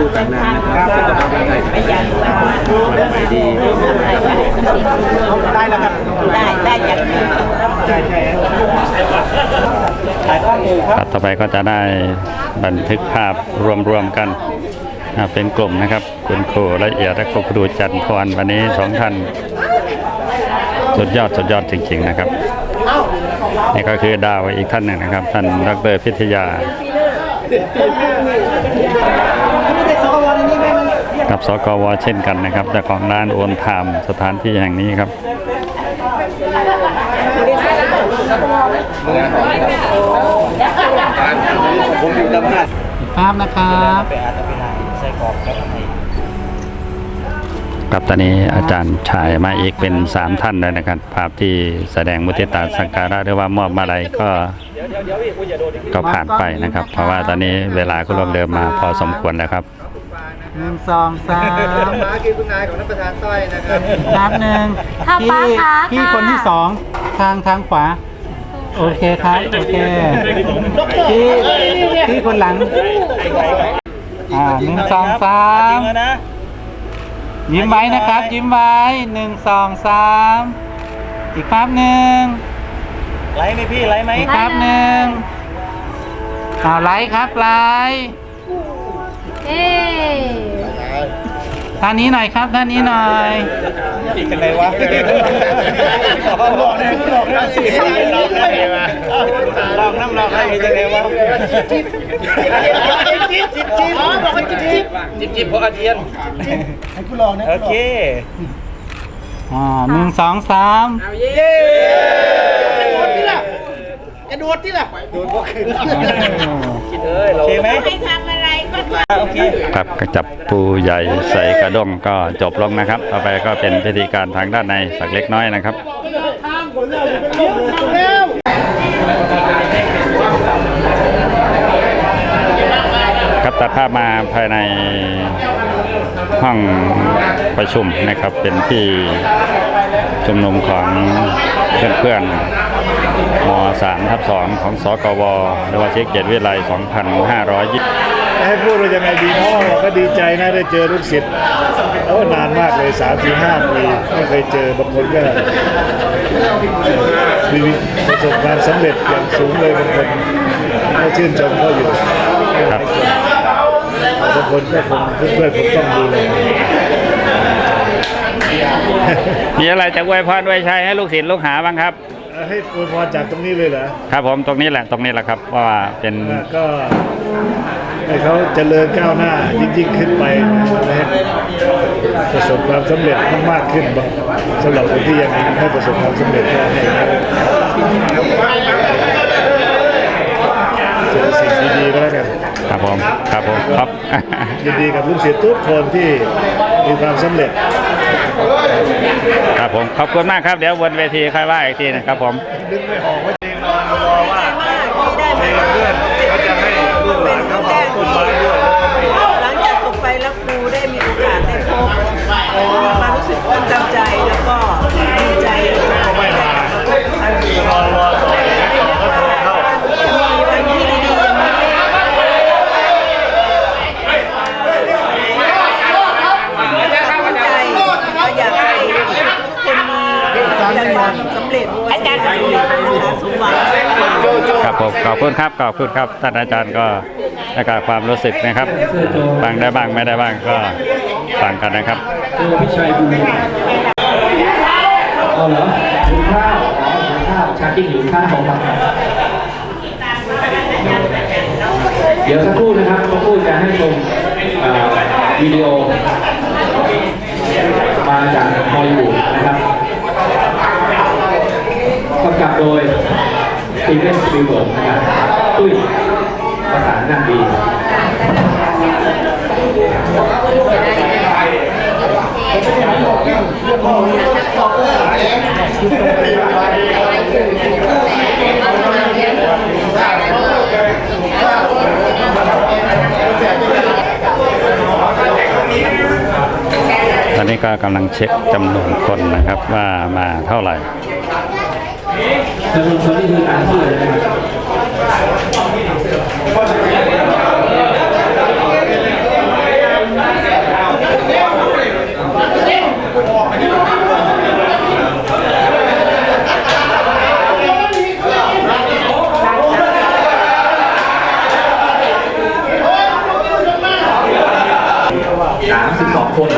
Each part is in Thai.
ครูต่างนานนะครับสุขภาพร่างกายแข็งแรงวันใหม่ดีได้แล้วครับได้ได้จากนี้ใช่ใช่ถ่ายข้างหนึ่งครับต่อไปก็จะได้บันทึกภาพรวมๆกันเป็นกลุ่มนะครับคุณครูละเอียดและคุณครูจันทร์วันนี้สองท่านสุดยอดสุดยอดจริง ๆ นะครับ นี่ก็คือดาวอีกท่านหนึ่งนะครับ ท่านดรพิทยา กับสกวเช่นกันนะครับเจ้าของร้านโอนไทามสถานที่แห่งนี้ครับผมอยู่ตำนานภาพนะครับ ครับตอนนี้อาจารย์ชายมาอีกเป็นสามท่านเลยนะครับ ภาพที่แสดงมุทิตาสังการะหรือว่ามอบมาลัยก็ก็ผ่านไปนะครับ เพราะว่าตอนนี้เวลาก็ลงเดิมมาพอสมควรแล้วครับหนึ่งสองสามม้าคือคุณนายของท่านประธานต้อยนะครับนับหนึ่งถ้าพี่ป้าคะพี่คนที่สองทางทางขวา โอเคครับ โอเคพี่พี่คนหลัง อ่าหนึ่งสองสาม ยิ้มไว้นะครับ ยิ้มไว้หนึ่งสองสามอีกภาพหนึ่งไลฟ์ไหมพี่ไลฟ์ไหมอีกภาพหนึ่งอ่าไลค์ครับไลค์เอ๊ะท่านนี้หน่อยครับท่านนี้หน่อยอีกกันเลยวะบอกเลยบอกเลยสี่ลองเลยลองน้ำลองให้กันเลยวะ จิ๊บจิ๊บจิ๊บจิ๊บบอกให้จิ๊บจิ๊บจิ๊บจิ๊บเพราะอาเจียนให้กูลองนะโอเคอ่าหนึ่งสองสามโอเคไหมให้ทำอะไรก็โอเคครับกระจับปูใหญ่ใส่กระด้งก็จบลงนะครับ ต่อไปก็เป็นพิธีการทางด้านในสักเล็กน้อยนะครับ ตัดภาพมาภายในห้องประชุมนะครับ เป็นที่ชุมนุมของเพื่อนๆม3ทับ2ของสกวหรือว่าเช็คเกียรติวิทยาลัย2520ให้พูดว่ายังไงดีเนาะก็ดีใจนะได้เจอลูกศิษย์โอ้นานมากเลย3 4 5ปีไม่เคยเจอบางคนก็มีประสบความสำเร็จอย่างสูงเลยบางคนก็ชื่นชมเขาอยู่ครับ บางคนก็คงเพื่อนๆผมต้องดูแลมีอะไรจะอวยพรอวยชัยให้ลูกศิษย์ลูกหาบ้างครับ ให้อวยพรจากตรงนี้เลยเหรอ ครับผมตรงนี้แหละตรงนี้แหละครับเพราะว่าเป็นก็ให้เขาเจริญก้าวหน้ายิ่งๆขึ้นไปนะให้ประสบความสำเร็จมากๆขึ้นบ้างสำหรับคนที่ยังไม่ประสบความสำเร็จก็ให้เจอสิ่งดีๆก็แล้วกัน ครับผมครับผมครับยินดีกับลูกศิษย์ทุกคนที่มีความสำเร็จ ครับผมขอบคุณมากครับเดี๋ยวบนเวทีค่อยว่าอีกทีนะครับผม นึกไม่ออกว่า เร็จอาจารย์สำเร็จนะคะสมหวังครับผมขอบคุณครับขอบคุณครับท่านอาจารย์ก็ให้การความรู้สึกนะครับฟังได้บ้างไม่ได้บ้างก็ฟังกันนะครับเอาเหรอหิวข้าวอ๋อหิวข้าวชาติหิวข้าวครับเดี๋ยวสักครู่นะครับสักครู่จะให้ชมวิดีโอ มาจากฮอลลีวูดนะครับกำกับโดย สตีเวนสปิลเบิร์กนะครับตุ้ยประสานงานดีตอนนี้ก็กำลังเช็คจำนวนคนนะครับว่ามาเท่าไหร่ จนคนที่คือการเชื่อนะครับสามสิบสองคน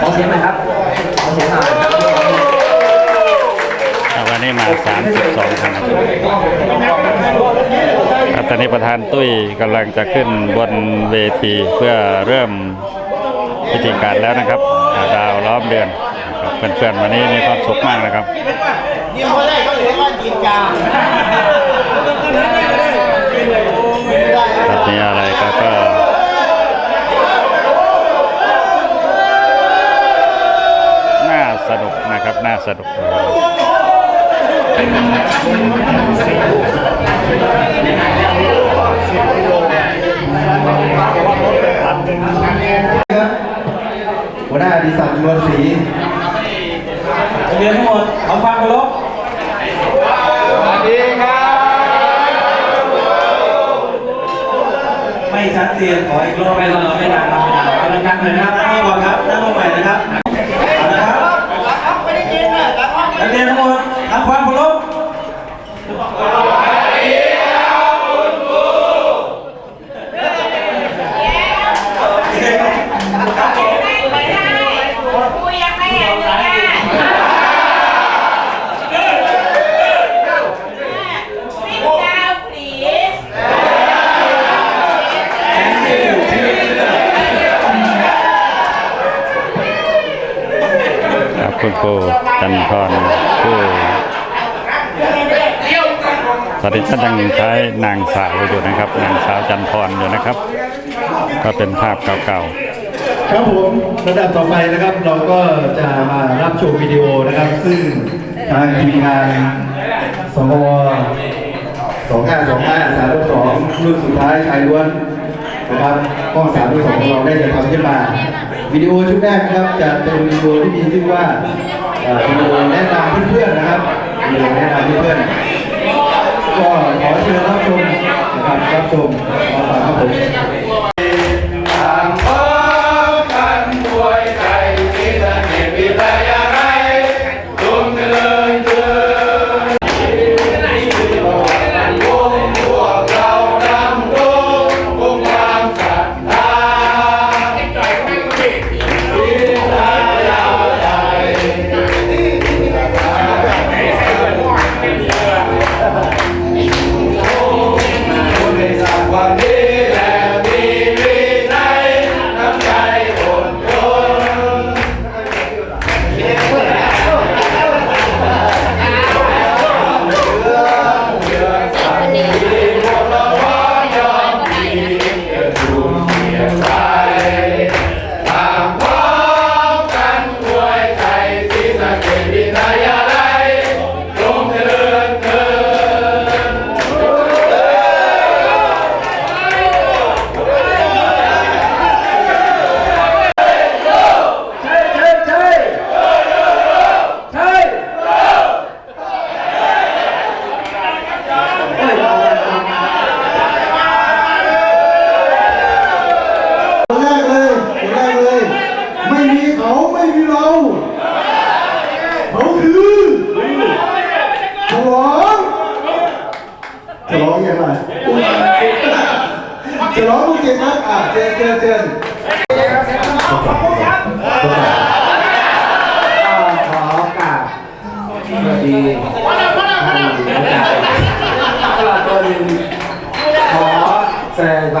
ขอเสียงหน่อยครับขอเสียงหน่อย นนี้มา 32คณะครับตอนนี้ประธานตุ้ยกำลังจะขึ้นบนเวทีเพื่อเริ่มพิธีการแล้วนะครับ ดาวล้อมเดือนเพื่อนๆวันนี้มีความสุขมากนะครับนี่เขาได้เขาเรียกว่ากินกาครับมีอะไรก็ก็น่าสนุกนะครับ น่าสนุก หัวหน้าดีศักดิ์นวลศรีเรียนทั้งหมดขอความเคารพสวัสดีครับ ไม่ชัดเจนขออีกรอบไม่รอไม่นานครับไม่นานกำลังกันเลยนะครับนั่ก่อนครับนั่งลงใหม่นะครับเอาละครับไม่ได้ยินักเรียนทั้งหมด ทำความเคารพ อนนี้ท่านยังใช้นางสาวอยู่นะครับ นางสาวจันทรอยู่นะครับ ก็เป็นภาพเก่าๆ ครับผมระดับต่อไปนะครับ เราก็จะมารับชมวิดีโอนะครับ ซึ่งทางทีมงานสมว2525 362รุ่นสุดท้ายชายล้วนนะครับห้อง3รุ่น2ของเราได้จะทำขึ้นมาวิดีโอชุดแรกนะครับจะเป็นวิดีโอที่มีชื่อว่าวิดีโอแนะนำเพื่อนๆนะครับวิดีโอแนะนำเพื่อน ก็ขอเชิญรับชมนะครับรับชมมาฝากครับผม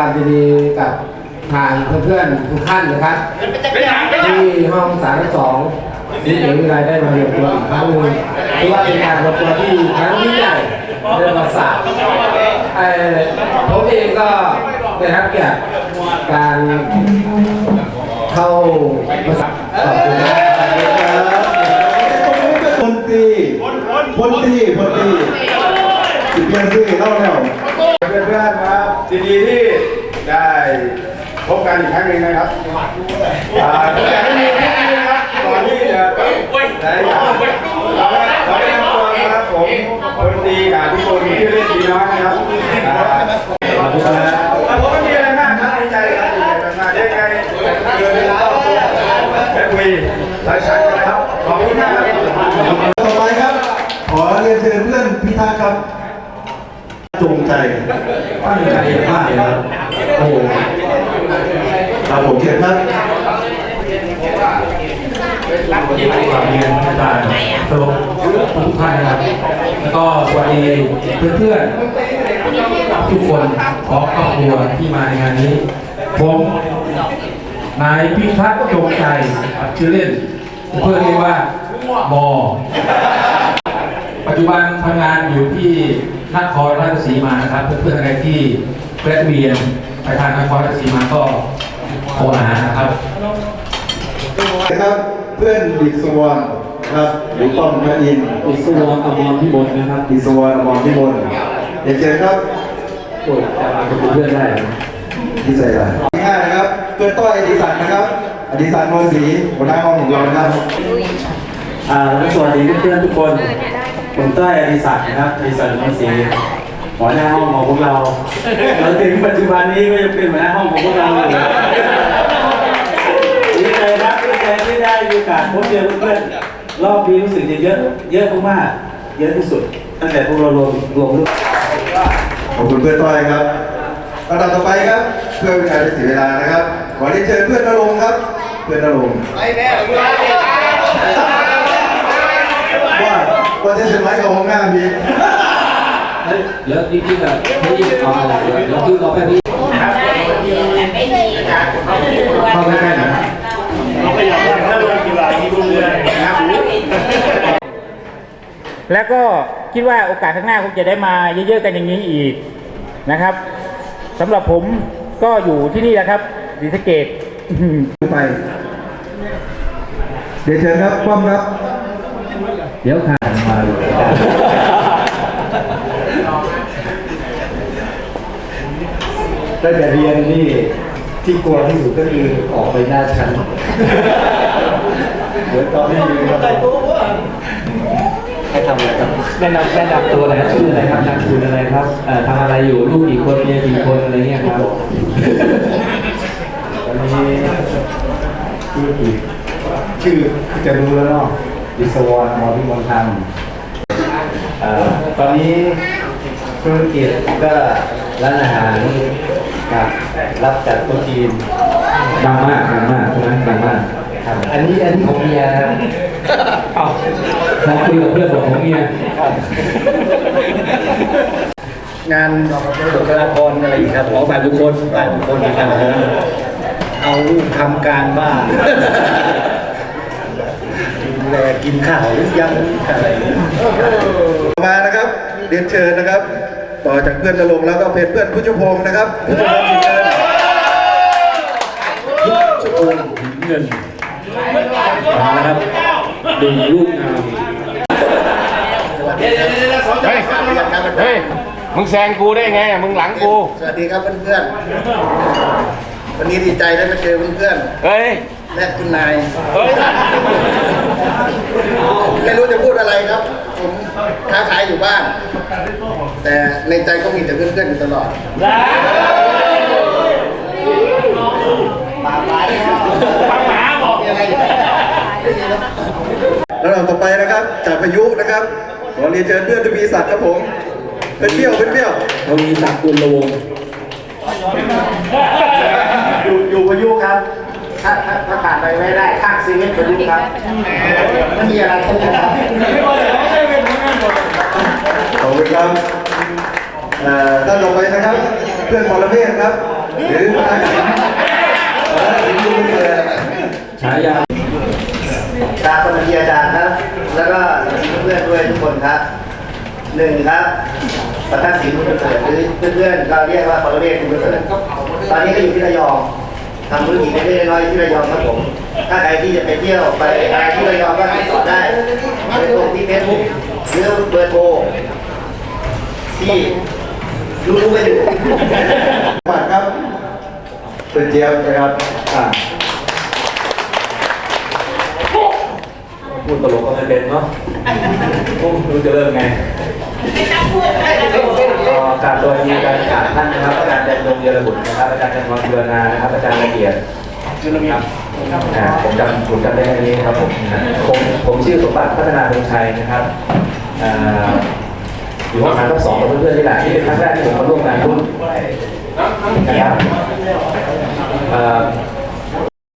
ความยินดีกับทางเพื่อนๆทุกท่านนะครับที่ห้องสามสองที่เดี๋ยวมีรายได้มาเรียนตัวอีกครั้งหนึ่งถือว่าเป็นการรวมตัวที่ครั้งยิ่งใหญ่ในประวัติศาสตร์เอ่อผมเองก็ได้รับเกียรติการเข้ามาสักขอบคุณนะครับพลตรีพลตรีพลตรีสิเพียงซื่อเล่าแล้วเพื่อนๆครับยินดีที่ ได้พบกันอีกครั้งหนึ่งนะครับอ่าอยากให้มีนิดนึงนะครับก่อนที่จะแต่อยากเราเราได้นำตัวนะครับผมคนดีกับทุกคนที่เล่นดีน้อยนะครับอ่าขอบคุณครับผมไม่มีอะไรมากครับดีใจครับดีใจมากยังไงเดินเข้าตัวและคุยสายชันกันนะครับขอบคุณมากครับต่อไปครับ ขอเรียนเชิญเพื่อนพิทักษ์ครับจงใจตั้งใจมากครับ โอ้ครับผมเขียนครับความเรียนอาจารย์ตลกทุกท่านนะครับ แล้วก็สวัสดีเพื่อนๆทุกคนขอครอบครัวที่มาในงานนี้ ผมนายพิพัฒน์จงใจชื่อเล่น เพื่อเรียกว่าบอปัจจุบันทำงานอยู่ที่นครราชสีมานะครับ เพื่อนๆอะไรที่แวดเวียน ไปทางนครราชสีมาก็โทรหานะครับนะครับเพื่อนดิสวอนครับหรือป้อมพระอินทร์อิสวรอมรพิบลนะครับดิสวอนอมรพิมลเรียนเชิญครับโอ้ยจะมาเป็นเพื่อนได้เหรอที่ใส่ละง่ายนะครับ เพื่อนต้อยอดิศักดิ์นะครับ อดิศักดิ์นวลศรีหัวหน้าห้องของเรานะครับอ่าสวัสดีเพื่อนๆทุกคนผมเต้ยอดิศักดิ์นะครับอดิศักดิ์มศรี หัวหน้าห้องของพวกเราเราถึงปัจจุบันนี้ก็ยังเป็นหัวหน้าห้องของพวกเราอยู่ดีใจครับดีใจที่ได้มีโอกาสพบเจอเพื่อนๆรอบนี้รู้สึกจะเยอะ เยอะมากๆเยอะที่สุด ตั้งแต่พวกเรารวมรวมรูปขอบคุณเพื่อนต้อยครับลำดับต่อไปครับ เพื่อเป็นการไม่เสียเวลานะครับ ขอเรียนเชิญเพื่อนนรงค์ครับ เพื่อนนรงค์ว่าว่าจะเซ็นไว้กับห้องหน้ามี แล้วจริงๆแบบไม่ได้เอาอะไรเลยแล้วคือเราไปพี่ไม่ดีค่ะเข้าใกล้ๆหน่อยแล้วก็คิดว่าโอกาสข้างหน้าคงจะได้มาเยอะๆกันอย่างนี้อีกนะครับสำหรับผมก็อยู่ที่นี่แหละครับศรีสะเกดไปเรียนเชิญครับป้อมครับ เดี๋ยวขาดมาเลย ตั้งแต่เรียนนี่ที่กลัวที่สุดก็คือออกไปหน้าชั้นเหมือนตอนที่ยืนครับให้ทำอะไรครับแนะนำแนะนำตัวหน่อยครับชื่ออะไรครับนามสกุลอะไรครับเอ่อทำอะไรอยู่ลูกกี่คนเมียกี่คนอะไรเงี้ยครับวันนี้ชื่ออีกชื่อจะรู้แล้วเนาะดิสวรมอพิมลธรรมเอ่อตอนนี้ธุรกิจก็ร้านอาหาร กับรับจัดโต๊ะจีนดังมากดังมากใช่ไหมดังมากครับอันนี้อันนี้ของเมียนะครับเอ้าเราคุยกับเพื่อนบอกของเมียงานบุคลากรอะไรอีกครับของฝ่ายบุคคลฝ่ายบุคคลอีกครับเอาลูกทำการบ้านดูแลกินข้าวหรือยังอะไรมานะครับเรียนเชิญนะครับ ต่อจากเพื่อนนรงค์แล้วก็เป็นเพื่อนผู้ชมพงศ์นะครับผู้ชมพงศ์เชิญชั่วโมงถึงเงินมาแล้วครับดึงลูกงามเฮ้ยเฮ้ยมึงแซงกูได้ไงอะมึงหลังกู สวัสดีครับเพื่อนๆ วันนี้ดีใจได้มาเจอเพื่อนเฮ้ยๆและคุณนาย เฮ้ย ไม่รู้จะพูดอะไรครับ ผมค้าขายอยู่บ้าน แต่ในใจก็มีแต่เพื่อนๆอยู่ตลอดแล้วเราต่อไปนะครับจากพายุนะครับขอเรียนเชิญเพื่อนทวีศักดิ์ครับผมเป็นเปี้ยวเป็นเปี้ยวทวีศักดิ์กุลวงศ์อยู่อยู่พายุครับถ้าถ้าถ้าผ่านไปไม่ได้ข้างซีเมนต์พายุครับไม่มีอะไรทั้งนั้นครับขอบคุณครับเอ่อท่านต่อไปนะครับ เพื่อนพลเมศครับ หรือพนักสินพนักสินดูเสือฉายาตามปริญญาจารย์ครับ แล้วก็เพื่อนๆด้วยทุกคนครับหนึ่งครับประทักษิณคุณเสริฐหรือเพื่อนๆเราเรียกว่าพลเมศคุณเสริฐตอนนี้ก็อยู่ที่ระยองทำธุรกิจเล็กๆน้อยๆที่ระยองครับผม ถ้าใครที่จะไปเที่ยวไปอะไรที่ระยองก็ติดต่อได้โดยตรงที่เฟซบุ๊กหรือเบอร์โทรที่ รู้ๆกันอยู่บัตรครับเป็นเจี๊ยบนะครับอ่าพูดตลกก็ไม่เป็นเนาะโอ้ไม่รู้จะเริ่มไงไม่ต้องพูดไม่ต้องพูดก็กราบสวัสดีการกราบท่านนะครับ อาจารย์เดนดงเยรบุตรนะครับอาจารย์จันทร์เบือนานะครับ อาจารย์ละเอียดครับอ่าผมจำผมจำได้แค่นี้ครับผมนะผมผมชื่อสมบัติพัฒนาดวงชัยนะครับ อ่าอยู่ห้งงาทับสองกับเพื่อนๆนี่แหละที่เป็นครั้งแรกที่ผมมาร่วมงานรุ่นนะครับอ่า